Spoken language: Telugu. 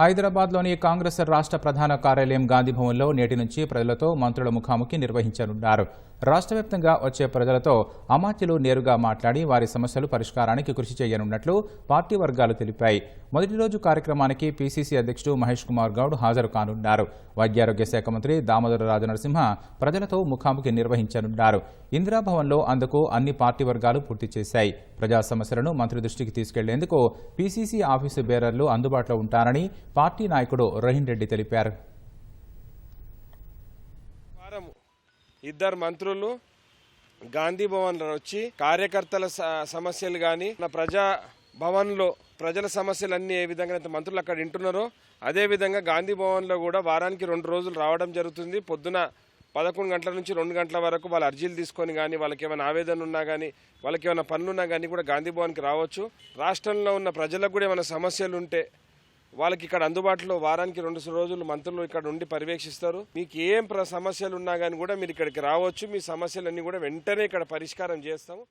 హైదరాబాద్లోని కాంగ్రెస్ రాష్ట్ర ప్రధాన కార్యాలయం గాంధీభవన్లో నేటి నుంచి ప్రజలతో మంత్రుల ముఖాముఖి నిర్వహించనున్నారు. రాష్ట్ర వ్యాప్తంగా వచ్చే ప్రజలతో అమాత్యులు నేరుగా మాట్లాడి వారి సమస్యలు పరిష్కారానికి కృషి చేయనున్నట్లు పార్టీ వర్గాలు తెలిపాయి. మొదటి రోజు కార్యక్రమానికి పీసీసీ అధ్యక్షుడు మహేష్ కుమార్ గౌడ్ హాజరు కానున్నారు. వైద్యారోగ్య శాఖ మంత్రి దామోదర రాజనరసింహ ప్రజలతో ముఖాముఖి నిర్వహించనున్నారు. ఇందిరాభవన్లో అందుకు అన్ని పార్టీ వర్గాలు పూర్తి చేశాయి. ప్రజా సమస్యలను మంత్రి దృష్టికి తీసుకెళ్ళేందుకు పీసీసీ ఆఫీసు బేరర్లు అందుబాటులో ఉంటారని పార్టీ నాయకుడు రోహిన్ రెడ్డి తెలిపారు. ఇద్దరు మంత్రులు గాంధీ భవన్ వచ్చి కార్యకర్తల సమస్యలు కానీ ప్రజా భవన్లో ప్రజల సమస్యలన్నీ ఏ విధంగా అయితే మంత్రులు అక్కడ వింటున్నారో అదే విధంగా గాంధీ భవన్లో కూడా వారానికి రెండు రోజులు రావడం జరుగుతుంది. పొద్దున పదకొండు గంటల నుంచి రెండు గంటల వరకు వాళ్ళ అర్జీలు తీసుకొని కానీ వాళ్ళకి ఏమైనా ఆవేదన ఉన్నా కానీ వాళ్ళకి ఏమైనా పనులు ఉన్నా కానీ కూడా గాంధీ భవన్కి రావచ్చు. రాష్ట్రంలో ఉన్న ప్రజలకు కూడా ఏమైనా సమస్యలు ఉంటే వాళ్ళకి ఇక్కడ అందుబాటులో వారానికి రెండు రోజులు మంత్రులు ఇక్కడ ఉండి పర్యవేక్షిస్తారు. మీకు ఏం ప్ర- సమస్యలు ఉన్నా కానీ కూడా మీరు ఇక్కడికి రావచ్చు. మీ సమస్యలన్నీ కూడా వెంటనే ఇక్కడ పరిష్కారం చేస్తాము.